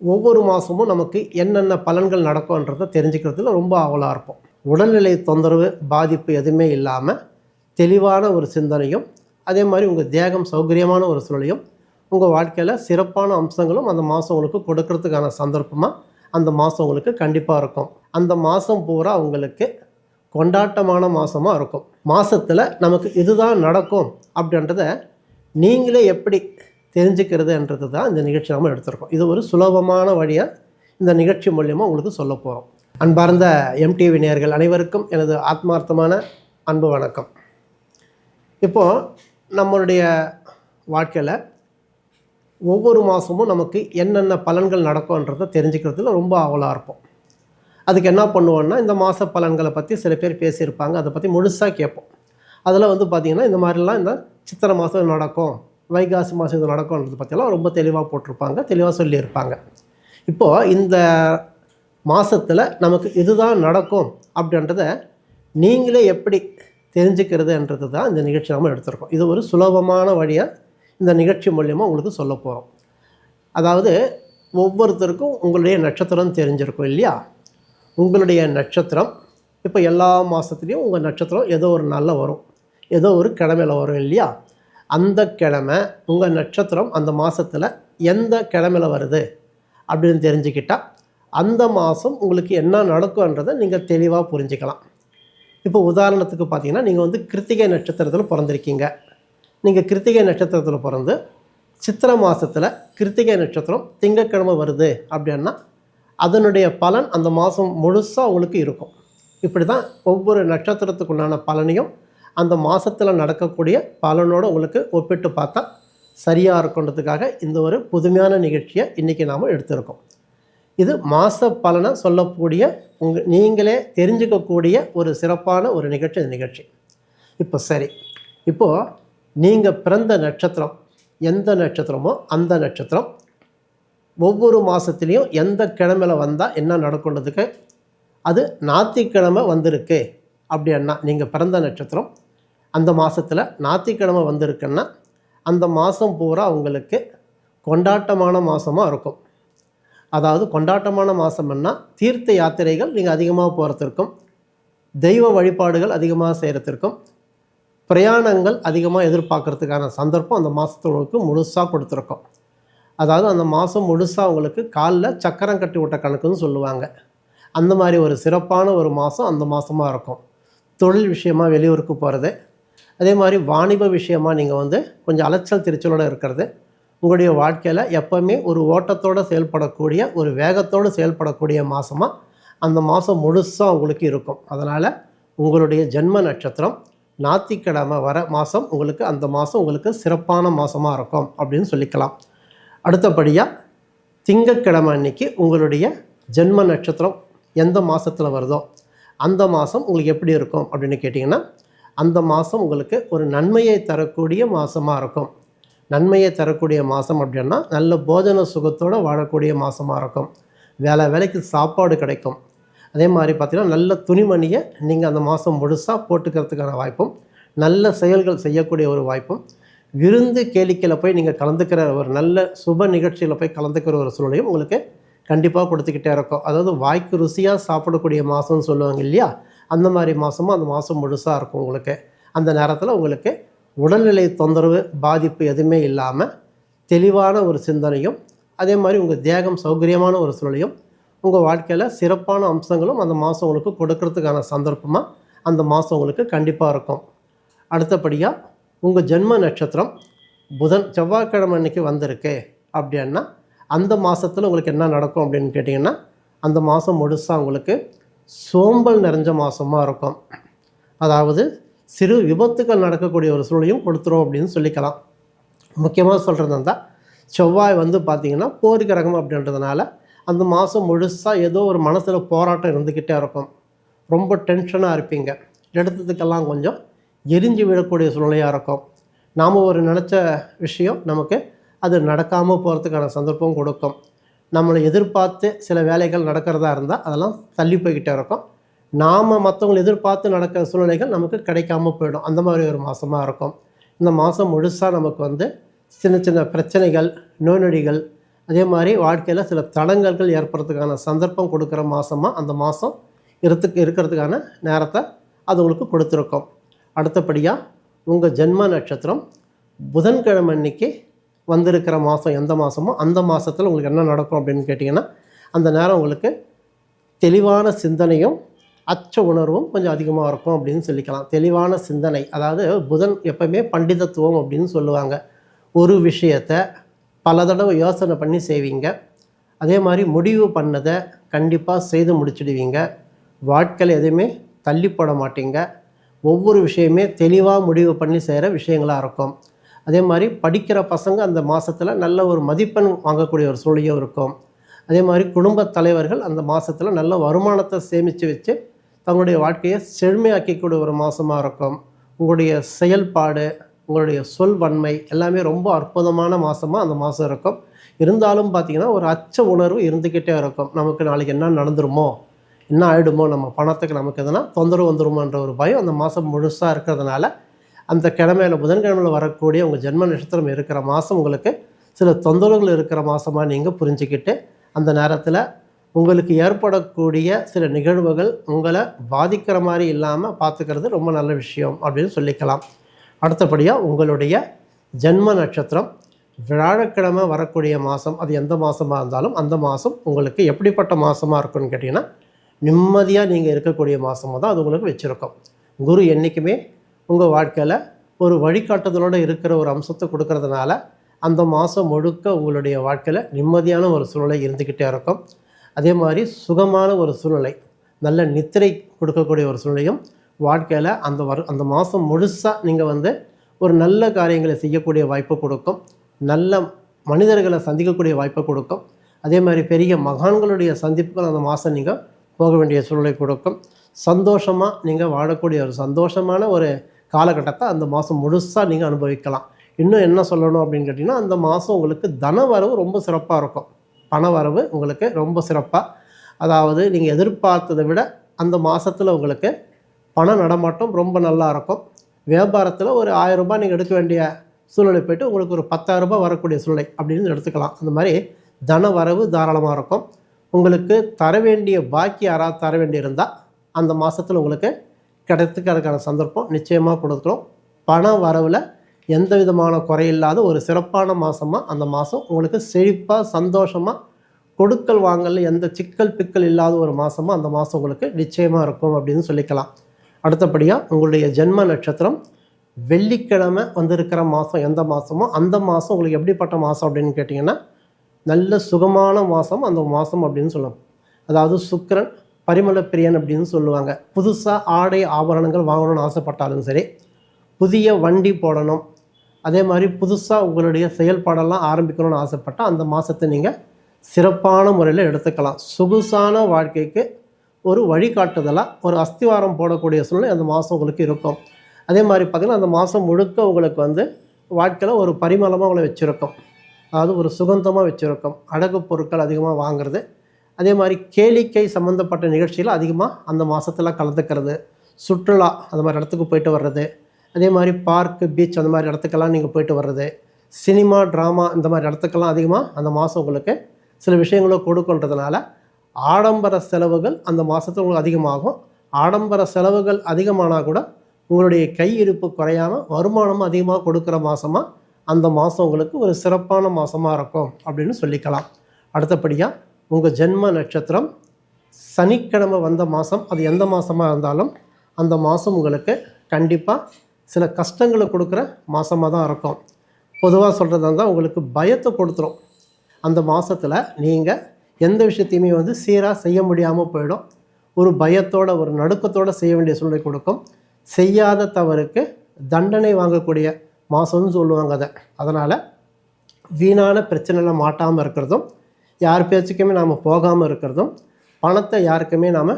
ஒவ்வொரு மாதமும் நமக்கு என்னென்ன பலன்கள் நடக்கும்ன்றதை தெரிஞ்சுக்கிறதுல ரொம்ப ஆவலாக இருப்போம். உடல்நிலை தொந்தரவு பாதிப்பு எதுவுமே இல்லாமல் தெளிவான ஒரு சிந்தனையும் அதே மாதிரி உங்கள் தேகம் சௌகரியமான ஒரு சூழலையும் உங்கள் வாழ்க்கையில் சிறப்பான அம்சங்களும் அந்த மாதம் உங்களுக்கு கொடுக்கறதுக்கான சந்தர்ப்பமாக அந்த மாதம் உங்களுக்கு கண்டிப்பாக இருக்கும். அந்த மாதம் பூரா உங்களுக்கு கொண்டாட்டமான மாதமாக இருக்கும். மாதத்தில் நமக்கு இதுதான் நடக்கும் அப்படின்றத நீங்களே எப்படி தெரிஞ்சுக்கிறதுன்றது தான் இந்த நிகழ்ச்சி நம்ம எடுத்திருக்கோம். இது ஒரு சுலபமான வழியாக இந்த நிகழ்ச்சி மூலியமாக உங்களுக்கு சொல்ல போகிறோம் அன்பார்ந்த எம்டிவி நேயர்கள் அனைவருக்கும் எனது ஆத்மார்த்தமான அன்பு வணக்கம். இப்போது நம்மளுடைய வாழ்க்கையில் ஒவ்வொரு மாதமும் நமக்கு என்னென்ன பலன்கள் நடக்கும்ன்றதை தெரிஞ்சுக்கிறதுல ரொம்ப ஆவலாக இருப்போம். அதுக்கு என்ன பண்ணுவோன்னா இந்த மாத பலன்களை பற்றி சில பேர் பேசியிருப்பாங்க. அதை பற்றி முழுசாக கேட்போம். அதில் வந்து பார்த்திங்கன்னா இந்த மாதிரிலாம் இந்த சித்திரை மாதம் நடக்கும். வைகாசி மாதம் இது நடக்கும்ன்றது பற்றியெல்லாம் ரொம்ப தெளிவாக போட்டிருப்பாங்க தெளிவாக சொல்லியிருப்பாங்க. இப்போது இந்த மாதத்தில் நமக்கு இதுதான் நடக்கும் அப்படின்றத நீங்களே எப்படி தெரிஞ்சுக்கிறதுன்றது தான் இந்த நிகழ்ச்சி நம்ம எடுத்திருக்கோம். இது ஒரு சுலபமான வழியாக இந்த நிகழ்ச்சி மூலியமாக உங்களுக்கு சொல்ல போகிறோம் அதாவது ஒவ்வொருத்தருக்கும் உங்களுடைய நட்சத்திரம் தெரிஞ்சிருக்கும் இல்லையா? உங்களுடைய நட்சத்திரம் இப்போ எல்லா மாதத்துலேயும் உங்கள் நட்சத்திரம் ஏதோ ஒரு நாளில் வரும் ஏதோ ஒரு கிழமையில் வரும் இல்லையா? அந்த கிழமை உங்கள் நட்சத்திரம் அந்த மாதத்தில் எந்த கிழமையில் வருது அப்படின்னு தெரிஞ்சுக்கிட்டால் அந்த மாதம் உங்களுக்கு என்ன நடக்கும்ன்றதை நீங்கள் தெளிவாக புரிஞ்சுக்கலாம். இப்போ உதாரணத்துக்கு பார்த்தீங்கன்னா நீங்கள் வந்து கிருத்திகை நட்சத்திரத்தில் பிறந்திருக்கீங்க. நீங்கள் கிருத்திகை நட்சத்திரத்தில் பிறந்து சித்திரை மாதத்தில் கிருத்திகை நட்சத்திரம் திங்கட்கிழமை வருது அப்படின்னா அதனுடைய பலன் அந்த மாதம் முழுசாக உங்களுக்கு இருக்கும். இப்படி தான் ஒவ்வொரு நட்சத்திரத்துக்குண்டான பலனையும் அந்த மாதத்தில் நடக்கக்கூடிய பலனோடு உங்களுக்கு ஒப்பிட்டு பார்த்தா சரியாக இருக்குன்றதுக்காக இந்த ஒரு புதுமையான நிகழ்ச்சியை இன்றைக்கி நாம் எடுத்திருக்கோம். இது மாத பலனை சொல்லக்கூடிய உங்கள் நீங்களே தெரிஞ்சுக்கக்கூடிய ஒரு சிறப்பான ஒரு நிகழ்ச்சி இந்த நிகழ்ச்சி. இப்போ சரி இப்போது நீங்கள் பிறந்த நட்சத்திரம் எந்த நட்சத்திரமோ அந்த நட்சத்திரம் ஒவ்வொரு மாதத்துலேயும் எந்த கிழமையில் வந்தால் என்ன நடக்குன்றதுக்கு அது ஞாயிற்றுக்கிழமை வந்திருக்கு அப்படின்னா நீங்கள் பிறந்த நட்சத்திரம் அந்த மாதத்தில் ஞாயிற்றுக்கிழமை வந்திருக்குன்னா அந்த மாதம் பூரா அவங்களுக்கு கொண்டாட்டமான மாதமாக இருக்கும். அதாவது கொண்டாட்டமான மாதம்னா தீர்த்த யாத்திரைகள் நீங்கள் அதிகமாக போகிறதுக்கும் தெய்வ வழிபாடுகள் அதிகமாக செய்கிறதுக்கும் பிரயாணங்கள் அதிகமாக எதிர்பார்க்கறதுக்கான சந்தர்ப்பம் அந்த மாதத்துக்கு முழுசாக கொடுத்துருக்கோம். அதாவது அந்த மாதம் முழுசாக அவங்களுக்கு காலில் சக்கரம் கட்டி விட்ட கணக்குன்னு சொல்லுவாங்க. அந்த மாதிரி ஒரு சிறப்பான ஒரு மாதம் அந்த மாதமாக இருக்கும். தொழில் விஷயமா வெளியூருக்கு போகிறது அதே மாதிரி வாணிப விஷயமாக நீங்கள் வந்து கொஞ்சம் அலைச்சல் திருச்சலோடு இருக்கிறது உங்களுடைய வாழ்க்கையில் எப்போவுமே ஒரு ஓட்டத்தோடு செயல்படக்கூடிய ஒரு வேகத்தோடு செயல்படக்கூடிய மாதமாக அந்த மாதம் முழுசாக உங்களுக்கு இருக்கும். அதனால் உங்களுடைய ஜென்ம நட்சத்திரம் ஞாத்திக்கிழமை வர மாதம் உங்களுக்கு அந்த மாதம் உங்களுக்கு சிறப்பான மாதமாக இருக்கும் அப்படின்னு சொல்லிக்கலாம். அடுத்தபடியாக திங்கக்கிழமை அன்னைக்கு உங்களுடைய ஜென்ம நட்சத்திரம் எந்த மாதத்தில் வருதோ அந்த மாதம் உங்களுக்கு எப்படி இருக்கும் அப்படின்னு கேட்டிங்கன்னா அந்த மாதம் உங்களுக்கு ஒரு நன்மையை தரக்கூடிய மாதமாக இருக்கும். நன்மையை தரக்கூடிய மாதம் அப்படின்னா நல்ல போஜன சுகத்தோடு வாழக்கூடிய மாதமாக இருக்கும். வேலை வேலைக்கு சாப்பாடு கிடைக்கும். அதே மாதிரி பார்த்திங்கன்னா நல்ல துணிமணியை நீங்கள் அந்த மாதம் முழுசாக போட்டுக்கிறதுக்கான வாய்ப்பும் நல்ல செயல்கள் செய்யக்கூடிய ஒரு வாய்ப்பும் விருந்து கேளிக்கையில் போய் நீங்கள் கலந்துக்கிற ஒரு நல்ல சுப நிகழ்ச்சியில் போய் கலந்துக்கிற ஒரு சூழ்நிலையும் உங்களுக்கு கண்டிப்பாக கொடுத்துக்கிட்டே இருக்கும். அதாவது வாய்க்கு ருசியாக சாப்பிடக்கூடிய மாதம்னு சொல்லுவாங்க இல்லையா? அந்த மாதிரி மாதமும் அந்த மாதம் முழுசாக இருக்கும் உங்களுக்கு. அந்த நேரத்தில் உங்களுக்கு உடல்நிலை தொந்தரவு பாதிப்பு எதுவுமே இல்லாமல் தெளிவான ஒரு சிந்தனையும் அதே மாதிரி உங்கள் தேகம் சௌகரியமான ஒரு சூழலையும் உங்கள் வாழ்க்கையில் சிறப்பான அம்சங்களும் அந்த மாதம் உங்களுக்கு கொடுக்கறதுக்கான சந்தர்ப்பமாக அந்த மாதம் உங்களுக்கு கண்டிப்பாக இருக்கும். அடுத்தபடியாக உங்கள் ஜென்ம நட்சத்திரம் புதன் செவ்வாய்க்கிழமை அன்னைக்கு வந்திருக்கு அப்படின்னா அந்த மாதத்தில் உங்களுக்கு என்ன நடக்கும் அப்படின்னு கேட்டிங்கன்னா அந்த மாதம் முழுசாக உங்களுக்கு சோம்பல் நிறைஞ்ச மாதமாக இருக்கும். அதாவது சிறு விபத்துக்கள் நடக்கக்கூடிய ஒரு சூழலையும் கொடுத்துரும் அப்படின்னு சொல்லிக்கலாம். முக்கியமாக சொல்கிறது இருந்தால் செவ்வாய் வந்து பார்த்திங்கன்னா போர் கிரகம் அப்படின்றதுனால அந்த மாதம் முழுசாக ஏதோ ஒரு மனசில் போராட்டம் இருந்துக்கிட்டே இருக்கும். ரொம்ப டென்ஷனாக இருப்பீங்க. எடுத்ததுக்கெல்லாம் கொஞ்சம் எரிஞ்சு விடக்கூடிய சூழ்நிலையாக இருக்கும். நாம் ஒரு நினச்ச விஷயம் நமக்கு அது நடக்காமல் போகிறதுக்கான சந்தர்ப்பம் கொடுக்கும். நம்மளை எதிர்பார்த்து சில வேலைகள் நடக்கிறதா இருந்தால் அதெல்லாம் தள்ளி போய்கிட்டே இருக்கும். நாம் மற்றவங்களை எதிர்பார்த்து நடக்கிற சூழ்நிலைகள் நமக்கு கிடைக்காம போயிடும். அந்த மாதிரி ஒரு மாதமாக இருக்கும். இந்த மாதம் முழுசாக நமக்கு வந்து சின்ன சின்ன பிரச்சனைகள் நோய் நொடிகள் அதே மாதிரி வாழ்க்கையில் சில தடங்கல்கள் ஏற்படுறதுக்கான சந்தர்ப்பம் கொடுக்குற மாதமாக அந்த மாதம் இருத்துக்கு இருக்கிறதுக்கான நேரத்தை அது உங்களுக்கு கொடுத்துருக்கோம். அடுத்தபடியாக உங்கள் ஜென்ம நட்சத்திரம் புதன்கிழமை அன்னைக்கு வந்திருக்கிற மாதம் எந்த மாதமோ அந்த மாதத்தில் உங்களுக்கு என்ன நடக்கும் அப்படின்னு கேட்டிங்கன்னா அந்த நேரம் உங்களுக்கு தெளிவான சிந்தனையும் அச்ச உணர்வும் கொஞ்சம் அதிகமாக இருக்கும் அப்படின்னு சொல்லிக்கலாம். தெளிவான சிந்தனை அதாவது புதன் எப்பவுமே பண்டிதத்துவம் அப்படின்னு சொல்லுவாங்க. ஒரு விஷயத்தை பல தடவை யோசனை பண்ணி செய்வீங்க. அதே மாதிரி முடிவு பண்ணதை கண்டிப்பாக செய்து முடிச்சிடுவீங்க. வாழ்க்கையில் எதுவுமே தள்ளி போட மாட்டீங்க. ஒவ்வொரு விஷயமே தெளிவாக முடிவு பண்ணி செய்கிற விஷயங்களாக இருக்கும். அதே மாதிரி படிக்கிற பசங்க அந்த மாதத்தில் நல்ல ஒரு மதிப்பெண் வாங்கக்கூடிய ஒரு சூழலையும் இருக்கும். அதே மாதிரி குடும்பத் தலைவர்கள் அந்த மாதத்தில் நல்ல வருமானத்தை சேமித்து வச்சு தங்களுடைய வாழ்க்கையை செழுமையாக்கக்கூடிய ஒரு மாதமாக இருக்கும். உங்களுடைய செயல்பாடு உங்களுடைய சொல் வன்மை எல்லாமே ரொம்ப அற்புதமான மாதமாக அந்த மாதம் இருக்கும். இருந்தாலும் பார்த்தீங்கன்னா ஒரு அச்ச உணர்வு இருந்துக்கிட்டே இருக்கும். நமக்கு நாளைக்கு என்ன நடந்துருமோ என்ன ஆகிடுமோ நம்ம பணத்துக்கு நமக்கு எதனா தொந்தரவு வந்துருமோன்ற ஒரு பயம் அந்த மாதம் முழுசாக இருக்கிறதுனால அந்த கிழமையில் புதன்கிழமையில் வரக்கூடிய உங்கள் ஜென்ம நட்சத்திரம் இருக்கிற மாதம் உங்களுக்கு சில தொந்தரவுகள் இருக்கிற மாதமாக நீங்கள் புரிஞ்சுக்கிட்டு அந்த நேரத்தில் உங்களுக்கு ஏற்படக்கூடிய சில நிகழ்வுகள் உங்களை பாதிக்கிற மாதிரி இல்லாமல் பார்த்துக்கிறது ரொம்ப நல்ல விஷயம் அப்படின்னு சொல்லிக்கலாம். அடுத்தபடியாக உங்களுடைய ஜென்ம நட்சத்திரம் வியாழக்கிழமை வரக்கூடிய மாதம் அது எந்த மாதமாக இருந்தாலும் அந்த மாதம் உங்களுக்கு எப்படிப்பட்ட மாதமாக இருக்கும்னு கேட்டிங்கன்னா நிம்மதியாக நீங்கள் இருக்கக்கூடிய மாதமாக தான் அது உங்களுக்கு வச்சுருக்கோம். குரு என்றைக்குமே உங்கள் வாழ்க்கையில் ஒரு வழிகாட்டுதலோடு இருக்கிற ஒரு அம்சத்தை கொடுக்கறதுனால அந்த மாதம் முழுக்க உங்களுடைய வாழ்க்கையில் நிம்மதியான ஒரு சூழ்நிலை இருந்துக்கிட்டே இருக்கும். அதே மாதிரி சுகமான ஒரு சூழ்நிலை நல்ல நித்திரை கொடுக்கக்கூடிய ஒரு சூழ்நிலையும் வாழ்க்கையில் அந்த வரு அந்த மாதம் முழுசாக நீங்கள் வந்து ஒரு நல்ல காரியங்களை செய்யக்கூடிய வாய்ப்பு கொடுக்கும். நல்ல மனிதர்களை சந்திக்கக்கூடிய வாய்ப்பை கொடுக்கும். அதே மாதிரி பெரிய மகான்களுடைய சந்திப்புகள் அந்த மாதம் நீங்கள் போக வேண்டிய சூழ்நிலை கொடுக்கும். சந்தோஷமாக நீங்கள் வாழக்கூடிய ஒரு சந்தோஷமான ஒரு காலகட்டத்தை அந்த மாதம் முழுசாக நீங்கள் அனுபவிக்கலாம். இன்னும் என்ன சொல்லணும் அப்படின்னு கேட்டிங்கன்னா அந்த மாதம் உங்களுக்கு தன வரவு ரொம்ப சிறப்பாக இருக்கும். பண வரவு உங்களுக்கு ரொம்ப சிறப்பாக அதாவது நீங்கள் எதிர்பார்த்ததை விட அந்த மாதத்தில் உங்களுக்கு பண நடமாட்டம் ரொம்ப நல்லா இருக்கும். வியாபாரத்தில் ஒரு ஆயிரம் ரூபாய் நீங்கள் எடுக்க வேண்டிய சூழ்நிலை போயிட்டு உங்களுக்கு ஒரு பத்தாயிரம் ரூபாய் வரக்கூடிய சூழ்நிலை அப்படின்னு எடுத்துக்கலாம். அந்த மாதிரி தன வரவு தாராளமாக இருக்கும். உங்களுக்கு தர வேண்டிய பாக்கி யாராவது தர வேண்டியிருந்தால் அந்த மாதத்தில் உங்களுக்கு கிடைத்துக்கிறதுக்கான சந்தர்ப்பம் நிச்சயமாக கொடுக்குறோம் பண வரவில் எந்த விதமான குறையில்லாத ஒரு சிறப்பான மாதமாக அந்த மாதம் உங்களுக்கு செழிப்பாக சந்தோஷமாக கொடுக்கல் வாங்கல எந்த சிக்கல் பிக்கல் இல்லாத ஒரு மாதமாக அந்த மாதம் உங்களுக்கு நிச்சயமாக இருக்கும் அப்படின்னு சொல்லிக்கலாம். அடுத்தபடியாக உங்களுடைய ஜென்ம நட்சத்திரம் வெள்ளிக்கிழமை வந்திருக்கிற மாதம் எந்த மாதமோ அந்த மாதம் உங்களுக்கு எப்படிப்பட்ட மாதம் அப்படின்னு கேட்டிங்கன்னா நல்ல சுகமான மாதம் அந்த மாதம் அப்படின்னு சொல்லலாம். அதாவது சுக்கரன் பரிமள பிரியன் அப்படின்னு சொல்லுவாங்க. புதுசாக ஆடை ஆபரணங்கள் வாங்கணும்னு ஆசைப்பட்டாலும் சரி புதிய வண்டி போடணும். அதே மாதிரி புதுசாக உங்களுடைய செயல்பாடெல்லாம் ஆரம்பிக்கணும்னு ஆசைப்பட்டால் அந்த மாதத்தை நீங்கள் சிறப்பான முறையில் எடுத்துக்கலாம். சொகுசான வாழ்க்கைக்கு ஒரு வழிகாட்டுதலாக ஒரு அஸ்திவாரம் போடக்கூடிய சூழ்நிலை அந்த மாதம் உங்களுக்கு இருக்கும். அதே மாதிரி பார்த்திங்கன்னா அந்த மாதம் முழுக்க உங்களுக்கு வந்து வாழ்க்கையில் ஒரு பரிமளமாக உங்களை வச்சுருக்கும். அதாவது ஒரு சுகந்தமாக வச்சுருக்கும். அழகு பொருட்கள் அதிகமாக வாங்குறது அதே மாதிரி கேளிக்கை சம்மந்தப்பட்ட நிகழ்ச்சியில் அதிகமாக அந்த மாதத்தில் கலந்துக்கிறது. சுற்றுலா அந்த மாதிரி இடத்துக்கு போயிட்டு வர்றது. அதே மாதிரி பார்க்கு பீச் அந்த மாதிரி இடத்துக்கெல்லாம் நீங்கள் போயிட்டு வர்றது. சினிமா ட்ராமா இந்த மாதிரி இடத்துக்கெல்லாம் அதிகமாக அந்த மாதம் உங்களுக்கு சில விஷயங்களை கொடுக்குன்றதுனால ஆடம்பர செலவுகள் அந்த மாதத்தில் உங்களுக்கு அதிகமாகும். ஆடம்பர செலவுகள் அதிகமானால் கூட உங்களுடைய கை இருப்பு குறையாமல் வருமானமும் அதிகமாக கொடுக்குற மாதமாக அந்த மாதம் உங்களுக்கு ஒரு சிறப்பான மாதமாக இருக்கும் அப்படின்னு சொல்லிக்கலாம். அடுத்தபடியாக உங்கள் ஜென்ம நட்சத்திரம் சனிக்கிழமை வந்த மாதம் அது எந்த மாதமாக இருந்தாலும் அந்த மாதம் உங்களுக்கு கண்டிப்பாக சில கஷ்டங்களை கொடுக்குற மாதமாக தான் இருக்கும். பொதுவாக சொல்கிறதா இருந்தால் உங்களுக்கு பயத்தை கொடுத்துரும். அந்த மாதத்தில் நீங்கள் எந்த விஷயத்தையுமே வந்து சீராக செய்ய முடியாமல் போயிடும். ஒரு பயத்தோட ஒரு நடுக்கத்தோடு செய்ய வேண்டிய சூழ்நிலை கொடுக்கும். செய்யாத தவறுக்கு தண்டனை வாங்கக்கூடிய மாதம்னு சொல்லுவாங்க அதை. அதனால் வீணான பிரச்சனையில் மாட்டாமல் இருக்கிறதும் யார் பேச்சுக்குமே நாம் போகாமல் இருக்கிறதும் பணத்தை யாருக்குமே நாம்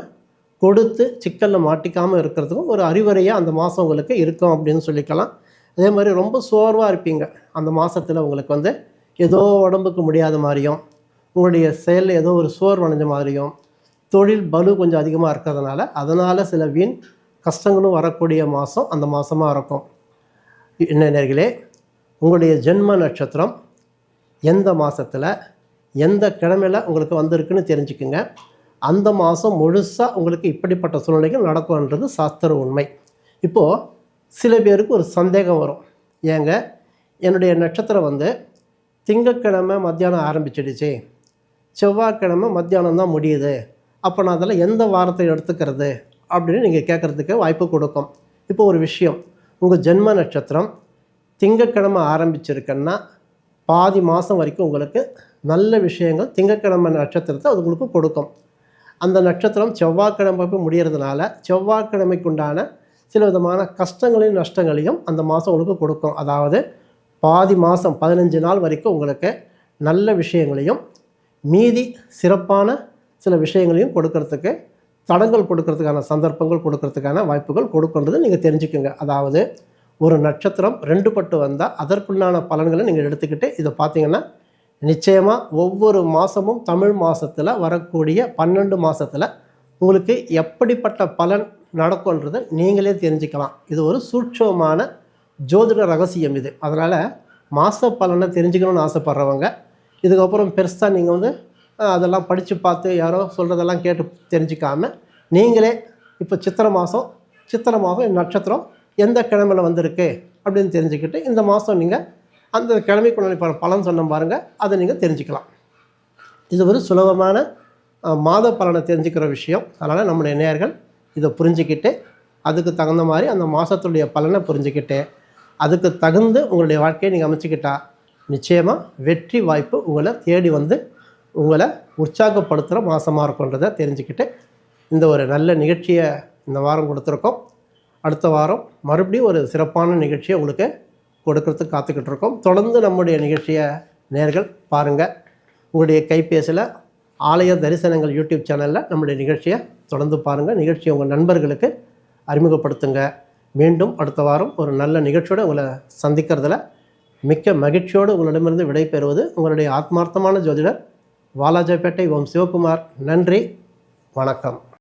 கொடுத்து சிக்கலில் மாட்டிக்காமல் இருக்கிறதுக்கும் ஒரு அறிவுரையாக அந்த மாதம் உங்களுக்கு இருக்கும் அப்படின்னு சொல்லிக்கலாம். அதே மாதிரி ரொம்ப சோர்வாக இருப்பீங்க. அந்த மாதத்தில் உங்களுக்கு வந்து ஏதோ உடம்புக்கு முடியாத மாதிரியும் உங்களுடைய செயலில் ஏதோ ஒரு சோர்வடைஞ்ச மாதிரியும் தொழில் பலு கொஞ்சம் அதிகமாக இருக்கிறதுனால அதனால் சில வீண் கஷ்டங்களும் வரக்கூடிய மாதம் அந்த மாதமாக இருக்கும். நேர்களே உங்களுடைய ஜென்ம நட்சத்திரம் எந்த மாதத்தில் எந்த கிழமையில உங்களுக்கு வந்திருக்குன்னு தெரிஞ்சுக்குங்க. அந்த மாதம் முழுசாக உங்களுக்கு இப்படிப்பட்ட சூழ்நிலைகள் நடக்கும்ன்றது சாஸ்திர உண்மை. இப்போது சில பேருக்கு ஒரு சந்தேகம் வரும். ஏங்க என்னுடைய நட்சத்திரம் வந்து திங்கக்கிழமை மத்தியானம் ஆரம்பிச்சிடுச்சு. செவ்வாய்க்கிழமை மத்தியானம் தான் முடியுது. அப்போ நான் அதில் எந்த வாரத்தை எடுத்துக்கிறது அப்படின்னு நீங்கள் கேட்குறதுக்கு வாய்ப்பு கொடுக்கும். இப்போ ஒரு விஷயம். உங்கள் ஜென்ம நட்சத்திரம் திங்கக்கிழமை ஆரம்பிச்சிருக்குன்னா பாதி மாதம் வரைக்கும் உங்களுக்கு நல்ல விஷயங்கள் திங்கக்கிழமை நட்சத்திரத்தை அது உங்களுக்கு கொடுக்கும். அந்த நட்சத்திரம் செவ்வாய்க்கிழமை போய் முடியறதுனால செவ்வாய்க்கிழமைக்குண்டான சில விதமான கஷ்டங்களையும் நஷ்டங்களையும் அந்த மாதம் உங்களுக்கு கொடுக்கும். அதாவது பாதி மாதம் பதினஞ்சு நாள் வரைக்கும் உங்களுக்கு நல்ல விஷயங்களையும் மீதி சிறப்பான சில விஷயங்களையும் கொடுக்கறதுக்கு தடங்கள் கொடுக்கறதுக்கான சந்தர்ப்பங்கள் கொடுக்கறதுக்கான வாய்ப்புகள் கொடுக்கின்றது நீங்கள் தெரிஞ்சுக்கோங்க. அதாவது ஒரு நட்சத்திரம் ரெண்டு பட்டு வந்தால் அதற்குண்டான பலன்களை நீங்கள் எடுத்துக்கிட்டு இதை பார்த்தீங்கன்னா நிச்சயமாக ஒவ்வொரு மாதமும் தமிழ் மாதத்தில் வரக்கூடிய பன்னெண்டு மாதத்தில் உங்களுக்கு எப்படிப்பட்ட பலன் நடக்கும்ன்றதை நீங்களே தெரிஞ்சுக்கலாம். இது ஒரு சூட்சமான ஜோதிட ரகசியம் இது. அதனால் மாத பலனை தெரிஞ்சுக்கணும்னு ஆசைப்பட்றவங்க இதுக்கப்புறம் பெருசாக நீங்கள் வந்து அதெல்லாம் படித்து பார்த்து யாரோ சொல்கிறதெல்லாம் கேட்டு தெரிஞ்சுக்காம நீங்களே இப்போ சித்திரை மாதம் சித்திரை மாதம் நட்சத்திரம் எந்த கிழமையில் வந்திருக்கு அப்படின்னு தெரிஞ்சுக்கிட்டு இந்த மாதம் நீங்கள் அந்த கிழமைக்குள்ள இப்போ பலன் சொன்ன பாருங்கள் அதை நீங்கள் தெரிஞ்சுக்கலாம். இது ஒரு சுலபமான மாத பலனை தெரிஞ்சுக்கிற விஷயம். அதனால் நம்முடைய நேர்கள் இதை புரிஞ்சுக்கிட்டு அதுக்கு தகுந்த மாதிரி அந்த மாதத்துடைய பலனை புரிஞ்சுக்கிட்டு அதுக்கு தகுந்து உங்களுடைய வாழ்க்கையை நீங்கள் அமைச்சிக்கிட்டா நிச்சயமாக வெற்றி வாய்ப்பு உங்களை தேடி வந்து உங்களை உற்சாகப்படுத்துகிற மாதமாக இருக்குன்றதை தெரிஞ்சுக்கிட்டு இந்த ஒரு நல்ல நிகழ்ச்சியை இந்த வாரம் கொடுத்துருக்கோம். அடுத்த வாரம் மறுபடியும் ஒரு சிறப்பான நிகழ்ச்சியை உங்களுக்கு கொடுக்கறதுக்கு காத்துக்கிட்டு இருக்கோம் தொடர்ந்து நம்முடைய நிகழ்ச்சியை நேர்கள் பாருங்கள் உங்களுடைய கைபேசியில் ஆலய தரிசனங்கள் யூடியூப் சேனலில் நம்முடைய நிகழ்ச்சியை தொடர்ந்து பாருங்கள் நிகழ்ச்சியை உங்கள் நண்பர்களுக்கு அறிமுகப்படுத்துங்க. மீண்டும் அடுத்த வாரம் ஒரு நல்ல நிகழ்ச்சியோடு உங்களை சந்திக்கிறதுல மிக்க மகிழ்ச்சியோடு உங்களிடமிருந்து விடைபெறுவது உங்களுடைய ஆத்மார்த்தமான ஜோதிடர் வாலாஜாப்பேட்டை ஓம் சிவகுமார். நன்றி. வணக்கம்.